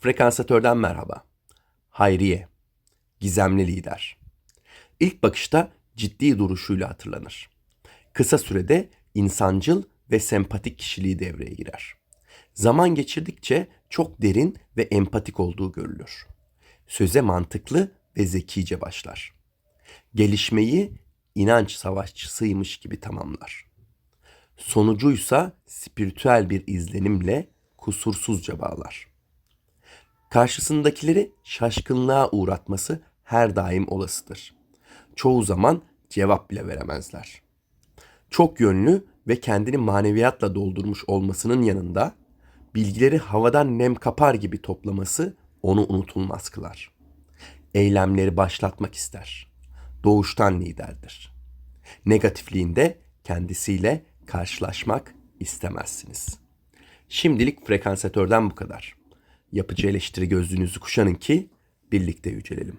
Frekansatörden merhaba. Hayriye, gizemli lider. İlk bakışta ciddi duruşuyla hatırlanır. Kısa sürede insancıl ve sempatik kişiliği devreye girer. Zaman geçirdikçe çok derin ve empatik olduğu görülür. Söze mantıklı ve zekice başlar. Gelişmeyi inanç savaşçısıymış gibi tamamlar. Sonucuysa spiritüel bir izlenimle kusursuzca bağlar. Karşısındakileri şaşkınlığa uğratması her daim olasıdır. Çoğu zaman cevap bile veremezler. Çok yönlü ve kendini maneviyatla doldurmuş olmasının yanında bilgileri havadan nem kapar gibi toplaması onu unutulmaz kılar. Eylemleri başlatmak ister. Doğuştan liderdir. Negatifliğinde kendisiyle karşılaşmak istemezsiniz. Şimdilik frekansatörden bu kadar. Yapıcı eleştiri gözlüğünüzü kuşanın ki birlikte yücelelim.